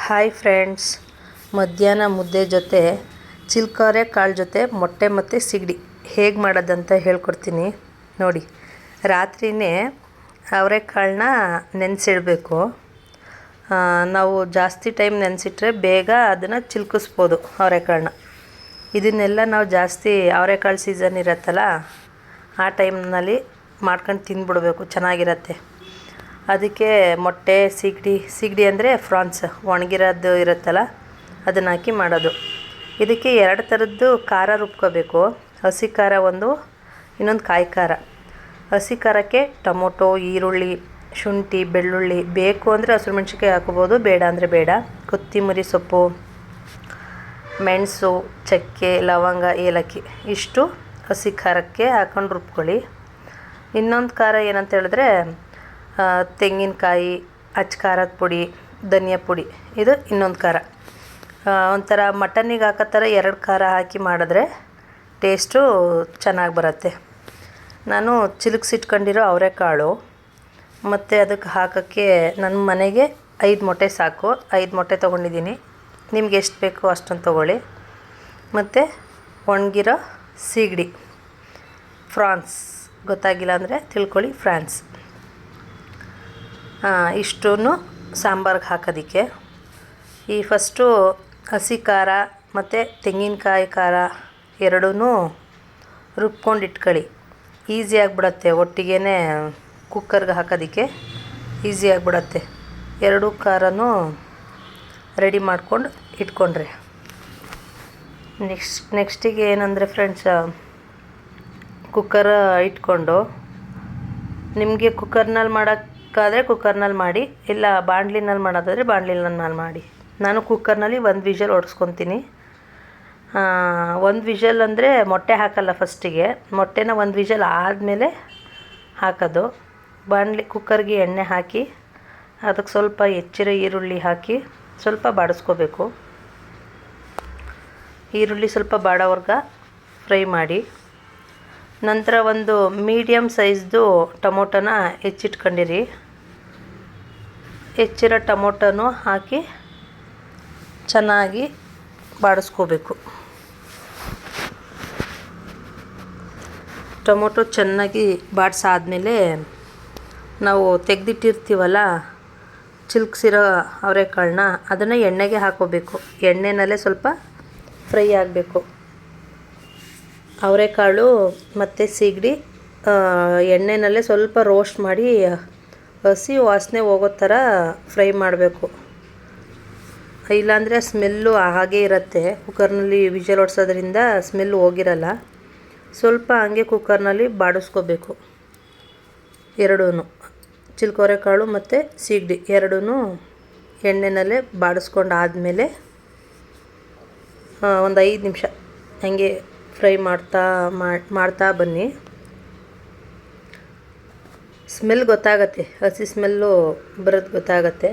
Hi friends ಮಧ್ಯಾಹ್ನ ಮುದ್ದೆ ಜೊತೆ ಚಿಲ್ಕಾರೆ ಕಾಳು ಜೊತೆ ಮೊಟ್ಟೆ ಮತ್ತು ಸಿಗಡಿ. ಹೇಗೆ ಮಾಡೋದಂತ ಹೇಳ್ಕೊಡ್ತೀನಿ. ನೋಡಿ ರಾತ್ರಿಯೇ ಅವರೆಕಾಳನ್ನ ನೆನೆಸಿಡಬೇಕು. ನಾವು ಜಾಸ್ತಿ ಟೈಮ್ ನೆನೆಸಿಟ್ರೆ ಬೇಗ ಅದನ್ನು ಚಿಲ್ಕಿಸ್ಬೋದು ಅವರೆಕಾಳನ್ನ ಇದನ್ನೆಲ್ಲ ನಾವು ಜಾಸ್ತಿ ಅವರೆಕಾಳು ಸೀಸನ್ ಇರುತ್ತಲ್ಲ, ಆ ಟೈಮ್ನಲ್ಲಿ ಮಾಡ್ಕೊಂಡು ತಿಂದ್ಬಿಡ್ಬೇಕು ಚೆನ್ನಾಗಿರತ್ತೆ. ಅದಕ್ಕೆ ಮೊಟ್ಟೆ, ಸಿಗಡಿ ಸಿಗಡಿ ಅಂದರೆ ಫ್ರಾನ್ಸ್, ಒಣಗಿರೋದು ಇರುತ್ತಲ್ಲ, ಅದನ್ನು ಹಾಕಿ ಮಾಡೋದು. ಇದಕ್ಕೆ ಎರಡು ಥರದ್ದು ಖಾರ ರುಬ್ಕೋಬೇಕು. ಹಸಿ ಖಾರ ಒಂದು, ಇನ್ನೊಂದು ಕಾಯಿ ಖಾರ. ಹಸಿ ಖಾರಕ್ಕೆ ಟೊಮೊಟೊ, ಈರುಳ್ಳಿ, ಶುಂಠಿ, ಬೆಳ್ಳುಳ್ಳಿ ಬೇಕು ಅಂದರೆ ಹಸಿರು ಮೆಣ್ಸಿನ್ಕಾಯಿ ಹಾಕೋಬೋದು, ಬೇಡ ಅಂದರೆ ಬೇಡ. ಕೊತ್ತಿಮರಿ ಸೊಪ್ಪು, ಮೆಣಸು, ಚಕ್ಕೆ, ಲವಂಗ, ಏಲಕ್ಕಿ ಇಷ್ಟು ಹಸಿ ಖಾರಕ್ಕೆ ಹಾಕೊಂಡು ರುಬ್ಕೊಳ್ಳಿ. ಇನ್ನೊಂದು ಖಾರ ಏನಂತ ಹೇಳಿದ್ರೆ ತೆಂಗಿನಕಾಯಿ, ಅಚ್ಚ ಖಾರದ ಪುಡಿ, ಧನಿಯಾ ಪುಡಿ, ಇದು ಇನ್ನೊಂದು ಖಾರ. ಒಂಥರ ಮಟನ್ನಿಗೆ ಹಾಕೋ ಥರ ಎರಡು ಖಾರ ಹಾಕಿ ಮಾಡಿದ್ರೆ ಟೇಸ್ಟು ಚೆನ್ನಾಗಿ ಬರುತ್ತೆ. ನಾನು ಚಿಲುಕ್ಸಿಟ್ಕೊಂಡಿರೋ ಅವರೆಕಾಳು, ಮತ್ತು ಅದಕ್ಕೆ ಹಾಕೋಕ್ಕೆ ನನ್ನ ಮನೆಗೆ ಐದು ಮೊಟ್ಟೆ ಸಾಕು. ಐದು ಮೊಟ್ಟೆ ತೊಗೊಂಡಿದ್ದೀನಿ. ನಿಮ್ಗೆ ಎಷ್ಟು ಬೇಕೋ ಅಷ್ಟೊಂದು ತೊಗೊಳ್ಳಿ. ಮತ್ತು ಒಣಗಿರೋ ಸೀಗಡಿ, ಫ್ರಾನ್ಸ್, ಗೊತ್ತಾಗಿಲ್ಲ ಅಂದರೆ ತಿಳ್ಕೊಳ್ಳಿ, ಫ್ರಾನ್ಸ್. ಇಷ್ಟೂ ಸಾಂಬಾರ್ಗೆ ಹಾಕೋದಕ್ಕೆ. ಈ ಫಸ್ಟು ಹಸಿ ಖಾರ ಮತ್ತು ತೆಂಗಿನಕಾಯಿ ಖಾರ ಎರಡೂ ರುಬ್ಕೊಂಡು ಇಟ್ಕೊಳ್ಳಿ ಈಸಿ ಆಗಿಬಿಡತ್ತೆ ಒಟ್ಟಿಗೆ ಕುಕ್ಕರ್ಗೆ ಹಾಕೋದಕ್ಕೆ ಈಸಿ ಆಗಿಬಿಡತ್ತೆ. ಎರಡೂ ಖಾರನೂ ರೆಡಿ ಮಾಡ್ಕೊಂಡು ಇಟ್ಕೊಂಡ್ರೆ. ನೆಕ್ಸ್ಟ್, ನೆಕ್ಸ್ಟಿಗೆ ಏನಂದರೆ ಫ್ರೆಂಡ್ಸ್, ಕುಕ್ಕರ್ ಇಟ್ಕೊಂಡು, ನಿಮಗೆ ಕುಕ್ಕರ್ನಲ್ಲಿ ಮಾಡೋಕ್ಕಾದರೆ ಕುಕ್ಕರ್ನಲ್ಲಿ ಮಾಡಿ, ಇಲ್ಲ ಬಾಣಲಿನಲ್ಲಿ ಮಾಡೋದಾದರೆ ಬಾಣಲಿನಲ್ಲಿ ಮಾಡಿ. ನಾನು ಕುಕ್ಕರ್ನಲ್ಲಿ ಒಂದು ವಿಷಲ್ ಹೊಡ್ಸ್ಕೊತೀನಿ ಒಂದು ವಿಷಲ್ ಅಂದರೆ ಮೊಟ್ಟೆ ಹಾಕಲ್ಲ ಫಸ್ಟಿಗೆ ಮೊಟ್ಟೆನ ಒಂದು ವಿಷಲ್ ಆದಮೇಲೆ ಹಾಕೋದು. ಬಾಣಲಿ ಕುಕ್ಕರ್ಗೆ ಎಣ್ಣೆ ಹಾಕಿ, ಅದಕ್ಕೆ ಸ್ವಲ್ಪ ಹೆಚ್ಚಿರೋ ಈರುಳ್ಳಿ ಹಾಕಿ ಸ್ವಲ್ಪ ಬಾಡಿಸ್ಕೋಬೇಕು. ಈರುಳ್ಳಿ ಸ್ವಲ್ಪ ಬಾಡೋವರ್ಗ ಫ್ರೈ ಮಾಡಿ. ನಂತರ ಒಂದು ಮೀಡಿಯಮ್ ಸೈಜ್ದು ಟೊಮೊಟೊನ ಹೆಚ್ಚಿಟ್ಕೊಂಡಿರಿ. ಹೆಚ್ಚಿರೋ ಟೊಮೊಟೊನೂ ಹಾಕಿ ಚೆನ್ನಾಗಿ ಬಾಡಿಸ್ಕೋಬೇಕು. ಟೊಮೊಟೊ ಚೆನ್ನಾಗಿ ಬಾಡಿಸಾದ್ಮೇಲೆ ನಾವು ತೆಗೆದಿಟ್ಟಿರ್ತೀವಲ್ಲ, ಚಿಲ್ಕ್ಸಿರೋ ಅವರೆಕಾಳನ್ನ ಅದನ್ನು ಎಣ್ಣೆಗೆ ಹಾಕೋಬೇಕು ಎಣ್ಣೆನಲ್ಲೇ ಸ್ವಲ್ಪ ಫ್ರೈ ಆಗಬೇಕು. ಅವರೆಕಾಳು ಮತ್ತು ಸೀಗಡಿ ಎಣ್ಣೆನಲ್ಲೇ ಸ್ವಲ್ಪ ರೋಸ್ಟ್ ಮಾಡಿ ಹಸಿ ವಾಸನೆ ಹೋಗೋ ಥರ ಫ್ರೈ ಮಾಡಬೇಕು. ಇಲ್ಲಾಂದರೆ ಸ್ಮೆಲ್ಲು ಹಾಗೆ ಇರುತ್ತೆ. ಕುಕ್ಕರ್ನಲ್ಲಿ ವಿಜಲ್ ಹೊಡ್ಸೋದ್ರಿಂದ ಸ್ಮೆಲ್ ಹೋಗಿರಲ್ಲ. ಸ್ವಲ್ಪ ಹಾಗೆ ಕುಕ್ಕರ್ನಲ್ಲಿ ಬಾಡಿಸ್ಕೋಬೇಕು. ಎರಡೂ ಚಿಲ್ಕೊರೆಕಾಳು ಮತ್ತು ಸೀಗಡಿ ಎರಡೂ ಎಣ್ಣೆನಲ್ಲೇ ಬಾಡಿಸ್ಕೊಂಡು ಆದಮೇಲೆ ಒಂದು ಐದು ನಿಮಿಷ ಹಂಗೆ ಫ್ರೈ ಮಾಡ್ತಾ ಮಾಡ್ತಾ ಬನ್ನಿ. ಸ್ಮೆಲ್ ಗೊತ್ತಾಗತ್ತೆ, ಹಸಿ ಸ್ಮೆಲ್ಲು ಬರೋದು ಗೊತ್ತಾಗತ್ತೆ.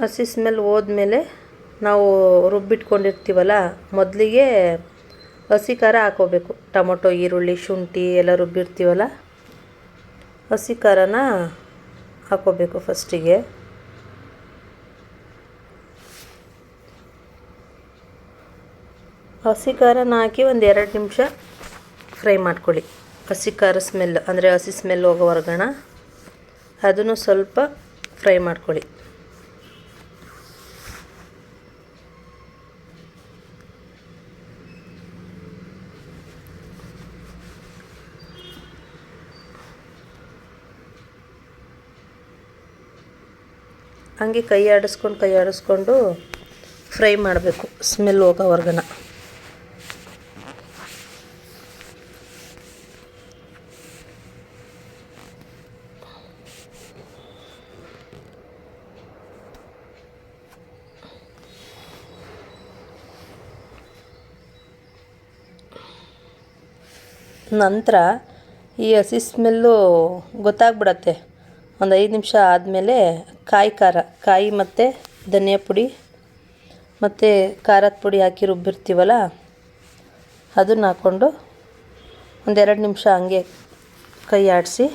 ಹಸಿ ಸ್ಮೆಲ್ ಹೋದ್ಮೇಲೆ ನಾವು ರುಬ್ಬಿಟ್ಕೊಂಡಿರ್ತೀವಲ್ಲ, ಮೊದಲಿಗೆ ಹಸಿ ಖಾರ ಹಾಕೋಬೇಕು. ಟೊಮೊಟೊ, ಈರುಳ್ಳಿ, ಶುಂಠಿ ಎಲ್ಲ ರುಬ್ಬಿರ್ತೀವಲ್ಲ, ಹಸಿ ಖಾರನ ಹಾಕೋಬೇಕು ಫಸ್ಟಿಗೆ. ಹಸಿ ಖಾರನ ಹಾಕಿ ಒಂದು ಎರಡು ನಿಮಿಷ ಫ್ರೈ ಮಾಡ್ಕೊಳ್ಳಿ. ಹಸಿ ಖಾರ ಸ್ಮೆಲ್ ಅಂದರೆ ಹಸಿ ಸ್ಮೆಲ್ ಹೋಗೋವರ್ಗಣ ಅದನ್ನು ಸ್ವಲ್ಪ ಫ್ರೈ ಮಾಡ್ಕೊಳ್ಳಿ. ಹಂಗೆ ಕೈ ಆಡಿಸ್ಕೊಂಡು ಕೈ ಆಡಿಸ್ಕೊಂಡು ಫ್ರೈ ಮಾಡಬೇಕು. ಸ್ಮೆಲ್ ಹೋಗೋವರ್ಗನ ನಂತರ ಈ ಹಸಿ ಸ್ಮೆಲ್ಲು ಗೊತ್ತಾಗ್ಬಿಡತ್ತೆ. ಒಂದು ಐದು ನಿಮಿಷ ಆದಮೇಲೆ ಕಾಯಿ ಖಾರ, ಕಾಯಿ ಮತ್ತು ಧನಿಯಾ ಪುಡಿ ಮತ್ತು ಖಾರದ ಪುಡಿ ಹಾಕಿ ರುಬ್ಬಿರ್ತೀವಲ್ಲ, ಅದನ್ನ ಹಾಕ್ಕೊಂಡು ಒಂದೆರಡು ನಿಮಿಷ ಹಂಗೆ ಕೈ ಆಡಿಸಿ.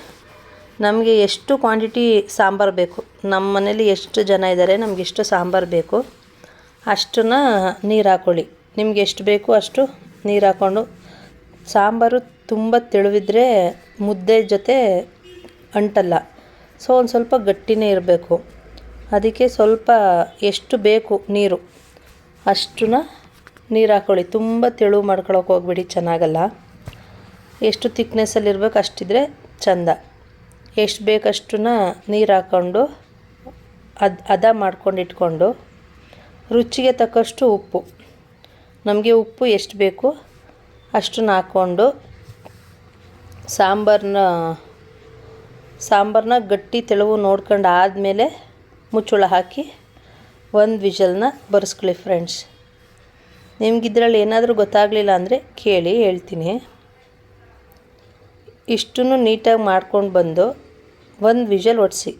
ನಮಗೆ ಎಷ್ಟು ಕ್ವಾಂಟಿಟಿ ಸಾಂಬಾರು ಬೇಕು ನಮ್ಮ ಮನೇಲಿ ಎಷ್ಟು ಜನ ಇದ್ದಾರೆ ನಮ್ಗೆ ಎಷ್ಟು ಸಾಂಬಾರು ಬೇಕು, ಅಷ್ಟನ್ನು ನೀರು ಹಾಕ್ಕೊಳ್ಳಿ ನಿಮ್ಗೆ ಎಷ್ಟು ಬೇಕು ಅಷ್ಟು ನೀರು ಹಾಕ್ಕೊಂಡು ಸಾಂಬಾರು ತುಂಬ ತೆಳುವಿದ್ರೆ ಮುದ್ದೆ ಜೊತೆ ಅಂಟಲ್ಲ. ಸೊ, ಒಂದು ಸ್ವಲ್ಪ ಗಟ್ಟಿನೇ ಇರಬೇಕು. ಅದಕ್ಕೆ ಸ್ವಲ್ಪ ಎಷ್ಟು ಬೇಕು ನೀರು. ಅಷ್ಟನ್ನ ನೀರು ಹಾಕ್ಕೊಳ್ಳಿ ತುಂಬ ತೆಳು ಮಾಡ್ಕೊಳಕ್ಕೆ ಹೋಗ್ಬೇಡಿ, ಚೆನ್ನಾಗಲ್ಲ. ಎಷ್ಟು ತಿಕ್ನೆಸ್ಸಲ್ಲಿರ್ಬೇಕು ಅಷ್ಟಿದ್ರೆ ಚಂದ. ಎಷ್ಟು ಬೇಕಷ್ಟನ್ನ ನೀರು ಹಾಕ್ಕೊಂಡು ಅದು ಹದ ಮಾಡ್ಕೊಂಡು ಇಟ್ಕೊಂಡು ರುಚಿಗೆ ತಕ್ಕಷ್ಟು ಉಪ್ಪು. ನಮಗೆ ಉಪ್ಪು ಎಷ್ಟು ಬೇಕು ಅಷ್ಟನ್ನ ಹಾಕ್ಕೊಂಡು ಸಾಂಬಾರನ್ನ ಸಾಂಬಾರನ್ನ ಗಟ್ಟಿ ತೆಳುವು ನೋಡ್ಕೊಂಡು ಆದಮೇಲೆ ಮುಚ್ಚಳ ಹಾಕಿ ಒಂದು ವಿಷಲ್ನ ಬರೆಸ್ಕೊಳ್ಳಿ ಫ್ರೆಂಡ್ಸ್. ನಿಮ್ಗೆ ಇದರಲ್ಲಿ ಏನಾದರೂ ಗೊತ್ತಾಗಲಿಲ್ಲ ಅಂದರೆ ಕೇಳಿ, ಹೇಳ್ತೀನಿ. ಇಷ್ಟನ್ನು ನೀಟಾಗಿ ಮಾಡ್ಕೊಂಡು ಬಂದು ಒಂದು ವಿಷಲ್ ಒಡಿಸಿ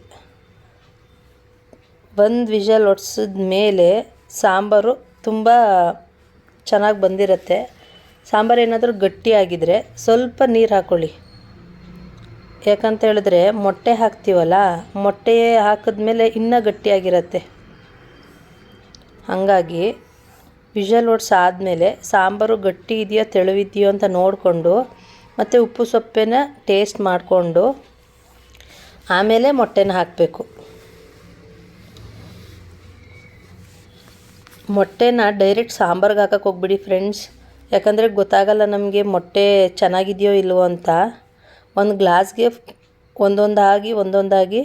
ಒಂದು ವಿಷಲ್ ಒಡ್ಸಿದ ಮೇಲೆ ಸಾಂಬಾರು ತುಂಬ ಚೆನ್ನಾಗಿ ಬಂದಿರುತ್ತೆ. ಸಾಂಬಾರು ಏನಾದರೂ ಗಟ್ಟಿಯಾಗಿದ್ದರೆ ಸ್ವಲ್ಪ ನೀರು ಹಾಕ್ಕೊಳ್ಳಿ ಯಾಕಂತ ಹೇಳಿದ್ರೆ ಮೊಟ್ಟೆ ಹಾಕ್ತೀವಲ್ಲ, ಮೊಟ್ಟೆ ಹಾಕಿದ್ಮೇಲೆ ಇನ್ನೂ ಗಟ್ಟಿಯಾಗಿರತ್ತೆ. ಹಾಗಾಗಿ ವಿಷಲ್ ಆದಮೇಲೆ ಸಾಂಬಾರು ಗಟ್ಟಿ ಇದೆಯೋ ತೆಳುವಿದೆಯೋ ಅಂತ ನೋಡಿಕೊಂಡು ಮತ್ತು ಉಪ್ಪು ಸೊಪ್ಪೆನ ಟೇಸ್ಟ್ ಮಾಡಿಕೊಂಡು ಆಮೇಲೆ ಮೊಟ್ಟೆನ ಹಾಕಬೇಕು. ಮೊಟ್ಟೆನ ಡೈರೆಕ್ಟ್ ಸಾಂಬಾರ್ಗೆ ಹಾಕಕ್ಕೆ ಹೋಗ್ಬಿಡಿ ಫ್ರೆಂಡ್ಸ್ ಯಾಕಂದರೆ ಗೊತ್ತಾಗಲ್ಲ ನಮಗೆ ಮೊಟ್ಟೆ ಚೆನ್ನಾಗಿದೆಯೋ ಇಲ್ವೋ ಅಂತ. ಒಂದು ಗ್ಲಾಸ್ಗೆ ಒಂದೊಂದಾಗಿ ಒಂದೊಂದಾಗಿ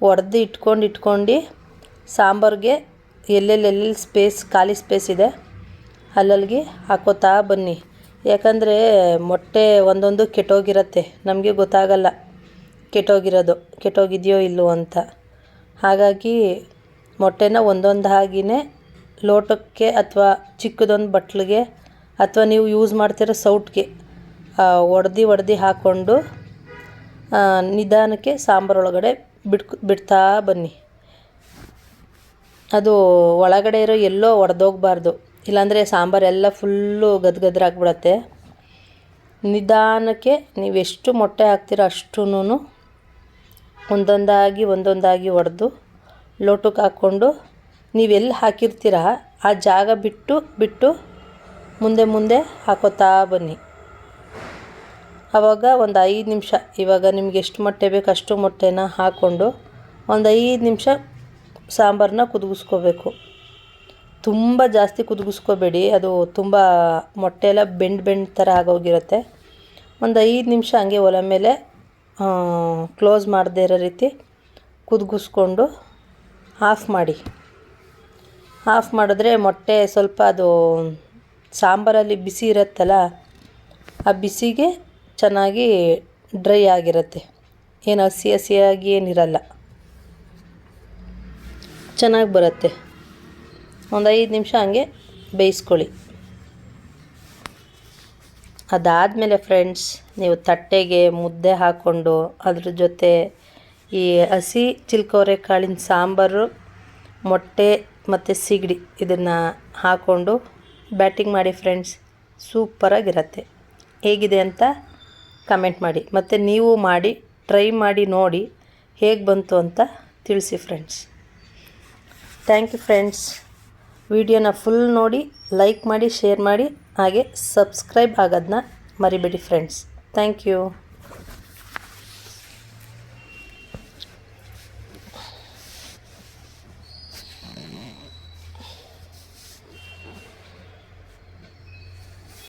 ಒಡೆದು ಇಟ್ಕೊಂಡು ಇಟ್ಕೊಂಡು ಸಾಂಬಾರಿಗೆ ಎಲ್ಲೆಲ್ಲಿ ಸ್ಪೇಸ್ ಖಾಲಿ ಸ್ಪೇಸ್ ಇದೆ ಅಲ್ಲಲ್ಲಿಗೆ ಹಾಕೋತಾ ಬನ್ನಿ. ಯಾಕಂದರೆ ಮೊಟ್ಟೆ ಒಂದೊಂದು ಕೆಟ್ಟೋಗಿರತ್ತೆ. ನಮಗೆ ಗೊತ್ತಾಗಲ್ಲ ಕೆಟ್ಟೋಗಿರೋದು, ಕೆಟ್ಟೋಗಿದೆಯೋ ಇಲ್ಲವೋ ಅಂತ. ಹಾಗಾಗಿ ಮೊಟ್ಟೆನ ಒಂದೊಂದಾಗಿಯೇ ಲೋಟಕ್ಕೆ ಅಥವಾ ಚಿಕ್ಕದೊಂದು ಬಟ್ಲಿಗೆ ಅಥವಾ ನೀವು ಯೂಸ್ ಮಾಡ್ತಿರೋ ಸೌಟ್ಗೆ ಒಡ್ದು ಒಡ್ದು ಹಾಕ್ಕೊಂಡು ನಿಧಾನಕ್ಕೆ ಸಾಂಬಾರೊಳಗಡೆ ಬಿಟ್ಕೊ, ಬಿಡ್ತಾ ಬನ್ನಿ. ಅದು ಒಳಗಡೆ ಇರೋ ಎಲ್ಲೋ ಒಡೆದೋಗ್ಬಾರ್ದು. ಇಲ್ಲಾಂದರೆ ಸಾಂಬಾರೆಲ್ಲ ಫುಲ್ಲು ಗದ್ಗದ್ರಾಗ್ಬಿಡತ್ತೆ ನಿಧಾನಕ್ಕೆ ನೀವು ಎಷ್ಟು ಮೊಟ್ಟೆ ಹಾಕ್ತೀರೋ ಅಷ್ಟೂ ಒಂದೊಂದಾಗಿ ಒಂದೊಂದಾಗಿ ಒಡೆದು ಲೋಟಕ್ಕೆ ಹಾಕ್ಕೊಂಡು, ನೀವೆಲ್ಲಿ ಹಾಕಿರ್ತೀರ ಆ ಜಾಗ ಬಿಟ್ಟು ಬಿಟ್ಟು ಮುಂದೆ ಮುಂದೆ ಹಾಕೋತಾ ಬನ್ನಿ. ಆವಾಗ ಒಂದು ಐದು ನಿಮಿಷ. ಇವಾಗ ನಿಮ್ಗೆ ಎಷ್ಟು ಮೊಟ್ಟೆ ಬೇಕು ಅಷ್ಟು ಮೊಟ್ಟೆನ ಹಾಕ್ಕೊಂಡು ಒಂದು ಐದು ನಿಮಿಷ ಸಾಂಬಾರನ್ನ ಕುದಿಸ್ಕೋಬೇಕು ತುಂಬ ಜಾಸ್ತಿ ಕುದಿಸ್ಕೋಬೇಡಿ ಅದು ತುಂಬ ಮೊಟ್ಟೆ ಎಲ್ಲ ಬೆಂಡ್ ಬೆಂಡ್ ಥರ ಆಗೋಗಿರುತ್ತೆ. ಒಂದು ಐದು ನಿಮಿಷ ಹಂಗೆ ಒಲೆ ಮೇಲೆ ಕ್ಲೋಸ್ ಮಾಡದೇ ಇರೋ ರೀತಿ ಕುದಿಸ್ಕೊಂಡು ಆಫ್ ಮಾಡಿ. ಆಫ್ ಮಾಡಿದ್ರೆ ಮೊಟ್ಟೆ ಸ್ವಲ್ಪ ಅದು ಸಾಂಬಾರಲ್ಲಿ ಬಿಸಿ ಇರುತ್ತಲ್ಲ, ಆ ಬಿಸಿಗೆ ಚೆನ್ನಾಗಿ ಡ್ರೈ ಆಗಿರುತ್ತೆ. ಏನು ಹಸಿ ಹಸಿಯಾಗಿ ಏನಿರಲ್ಲ. ಚೆನ್ನಾಗಿ ಬರುತ್ತೆ. ಒಂದು ಐದು ನಿಮಿಷ ಹಂಗೆ ಬೇಯಿಸ್ಕೊಳ್ಳಿ. ಅದಾದಮೇಲೆ ಫ್ರೆಂಡ್ಸ್, ನೀವು ತಟ್ಟೆಗೆ ಮುದ್ದೆ ಹಾಕ್ಕೊಂಡು ಅದ್ರ ಜೊತೆ ಈ ಹಸಿ ಚಿಲ್ಕೋರೆ ಕಾಳಿನ ಸಾಂಬಾರು, ಮೊಟ್ಟೆ ಮತ್ತು ಸಿಗಡಿ ಇದನ್ನು ಹಾಕ್ಕೊಂಡು ಬ್ಯಾಟಿಂಗ್ ಮಾಡಿ ಫ್ರೆಂಡ್ಸ್, ಸೂಪರಾಗಿರತ್ತೆ. ಹೇಗಿದೆ ಅಂತ ಕಮೆಂಟ್ ಮಾಡಿ. ಮತ್ತು ನೀವು ಮಾಡಿ, ಟ್ರೈ ಮಾಡಿ, ನೋಡಿ ಹೇಗೆ ಬಂತು ಅಂತ ತಿಳಿಸಿ ಫ್ರೆಂಡ್ಸ್. Thank you friends. ವಿಡಿಯೋನ ಫುಲ್ ನೋಡಿ, ಲೈಕ್ ಮಾಡಿ, ಶೇರ್ ಮಾಡಿ, ಹಾಗೆ ಸಬ್ಸ್ಕ್ರೈಬ್ ಆಗೋದನ್ನ ಮರಿಬೇಡಿ ಫ್ರೆಂಡ್ಸ್. Thank you.